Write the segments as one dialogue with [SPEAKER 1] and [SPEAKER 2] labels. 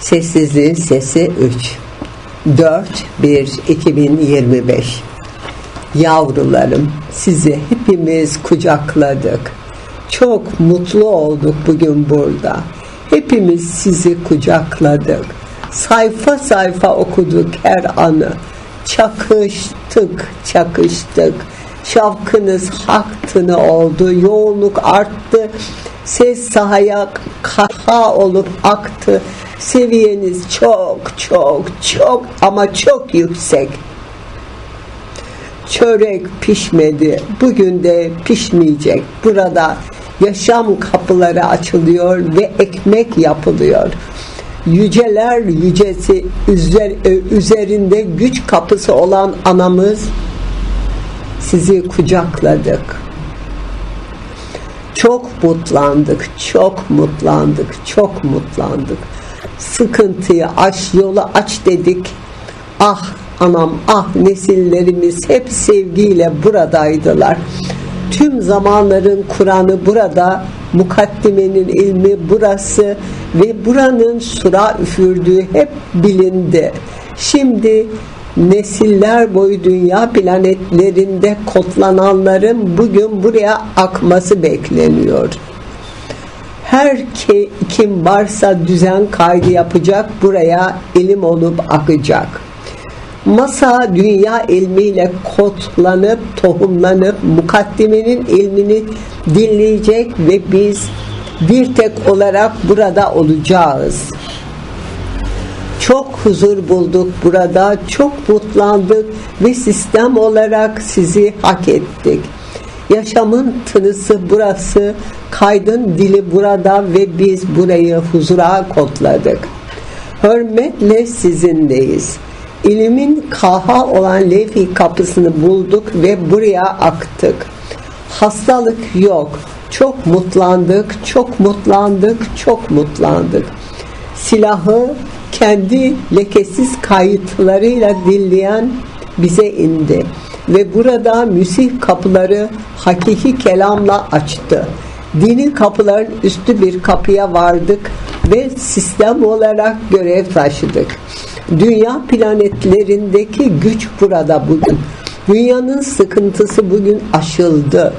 [SPEAKER 1] Sessizliğin sesi 3 4 1 2025 Yavrularım sizi hepimiz kucakladık. Çok mutlu olduk bugün burada. Hepimiz sizi kucakladık. Sayfa sayfa okuduk her anı. Çakıştık, çakıştık. Şavkınız haktını oldu, yoğunluk arttı. Ses sahaya kaha olup aktı. Seviyeniz çok çok çok ama çok yüksek. Çörek pişmedi. Bugün de pişmeyecek. Burada yaşam kapıları açılıyor ve ekmek yapılıyor. Yüceler yücesi üzer, e, üzerinde güç kapısı olan anamız sizi kucakladık. Çok mutlandık, çok mutlandık, çok mutlandık. Sıkıntıyı aç, yolu aç dedik. Ah anam, ah nesillerimiz hep sevgiyle buradaydılar. Tüm zamanların Kur'an'ı burada, mukaddimenin ilmi burası ve buranın sura üfürdüğü hep bilindi. Şimdi nesiller boyu dünya planetlerinde kodlananların bugün buraya akması bekleniyor. Her ki, kim varsa düzen kaydı yapacak buraya ilim olup akacak. Masa dünya ilmiyle kodlanıp tohumlanıp mukaddimenin ilmini dinleyecek ve biz bir tek olarak burada olacağız. Çok huzur bulduk burada, çok mutlandık ve sistem olarak sizi hak ettik. Yaşamın tınısı burası, kaydın dili burada ve biz burayı huzura kodladık. Hürmetle sizindeyiz. İlimin kaha olan Lefi kapısını bulduk ve buraya aktık. Hastalık yok. Çok mutlandık, çok mutlandık, çok mutlandık. Silahı kendi lekesiz kayıtlarıyla dinleyen bize indi ve burada müsih kapıları hakiki kelamla açtı. Dini kapıların üstü bir kapıya vardık ve sistem olarak görev taşıdık. Dünya planetlerindeki güç burada bugün. Dünyanın sıkıntısı bugün aşıldı.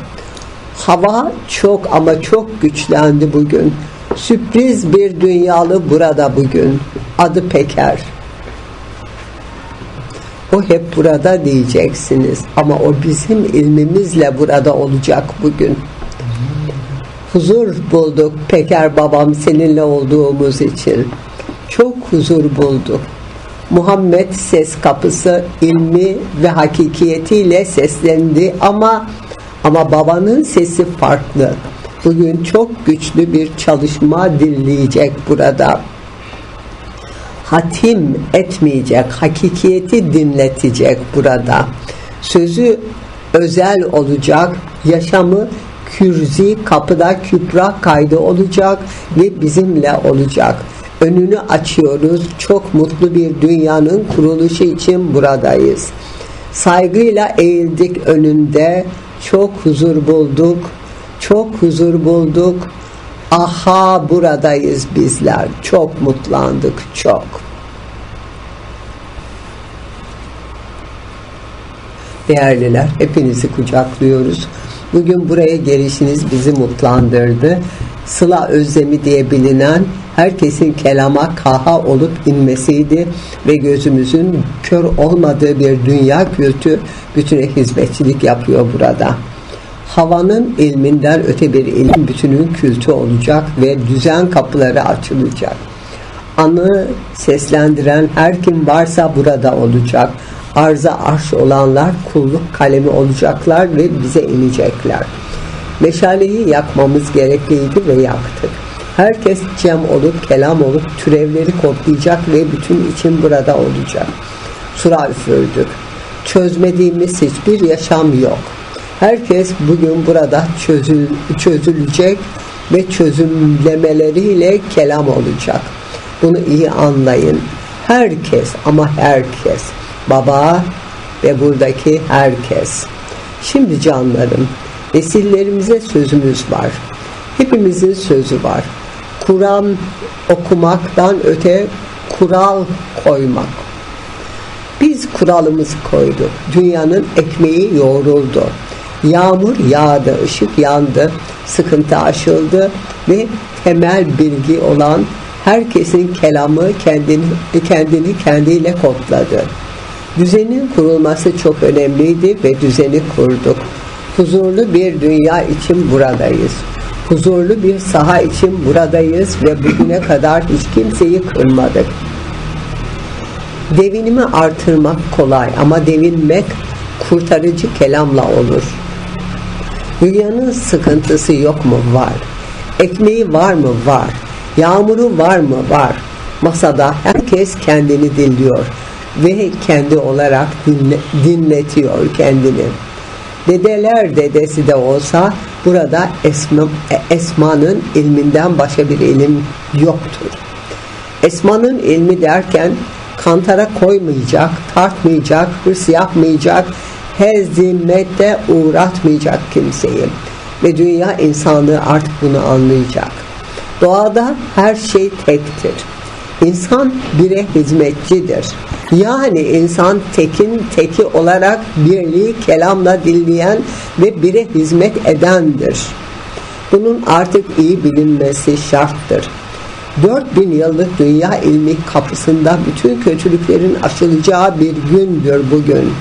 [SPEAKER 1] Hava çok ama çok güçlendi bugün. Sürpriz bir dünyalı burada bugün. Adı Peker. O hep burada diyeceksiniz ama o bizim ilmimizle burada olacak bugün. Huzur bulduk Peker babam seninle olduğumuz için. Çok huzur bulduk. Muhammed ses kapısı ilmi ve hakikiyetiyle seslendi ama ama babanın sesi farklı. Bugün çok güçlü bir çalışma dinleyecek burada. Hatim etmeyecek, hakikiyeti dinletecek burada. Sözü özel olacak, yaşamı kürzi kapıda kübra kaydı olacak ve bizimle olacak. Önünü açıyoruz. Çok mutlu bir dünyanın kuruluşu için buradayız. Saygıyla eğildik önünde. Çok huzur bulduk. Çok huzur bulduk. Aha buradayız bizler. Çok mutlandık. Çok. Değerliler, hepinizi kucaklıyoruz. Bugün buraya gelişiniz bizi mutlandırdı. Sıla özlemi diye bilinen herkesin kelama kaha olup inmesiydi ve gözümüzün kör olmadığı bir dünya kültü bütüne hizmetçilik yapıyor burada. Havanın ilminden öte bir ilim bütünün kültü olacak ve düzen kapıları açılacak. Anı seslendiren her kim varsa burada olacak. Arza arş olanlar kulluk kalemi olacaklar ve bize inecekler. Meşaleyi yakmamız gerekliydi ve yaktık. Herkes cem olup, kelam olup, türevleri kodlayacak ve bütün için burada olacak. Sura üfürdük. Çözmediğimiz hiçbir yaşam yok. Herkes bugün burada çözül, çözülecek ve çözümlemeleriyle kelam olacak. Bunu iyi anlayın. Herkes ama herkes. Baba ve buradaki herkes. Şimdi canlarım, nesillerimize sözümüz var. Hepimizin sözü var. Kur'an okumaktan öte kural koymak. Biz kuralımızı koyduk. Dünyanın ekmeği yoğruldu. Yağmur yağdı, ışık yandı, sıkıntı aşıldı ve temel bilgi olan herkesin kelamı kendini, kendini kendiyle kodladı. Düzenin kurulması çok önemliydi ve düzeni kurduk. Huzurlu bir dünya için buradayız. Huzurlu bir saha için buradayız ve bugüne kadar hiç kimseyi kırmadık. Devinimi artırmak kolay ama devinmek kurtarıcı kelamla olur. Dünyanın sıkıntısı yok mu? Var. Ekmeği var mı? Var. Yağmuru var mı? Var. Masada herkes kendini dinliyor ve kendi olarak dinle, dinletiyor kendini. Dedeler dedesi de olsa burada Esma, Esma'nın ilminden başka bir ilim yoktur. Esma'nın ilmi derken kantara koymayacak, tartmayacak, hırs yapmayacak, hezimette uğratmayacak kimseyi. Ve dünya insanlığı artık bunu anlayacak. Doğada her şey tektir. İnsan bire hizmetçidir. Yani insan tekin teki olarak birliği kelamla dinleyen ve bire hizmet edendir. Bunun artık iyi bilinmesi şarttır. 4000 yıllık dünya ilmi kapısında bütün kötülüklerin aşılacağı bir gündür bugün.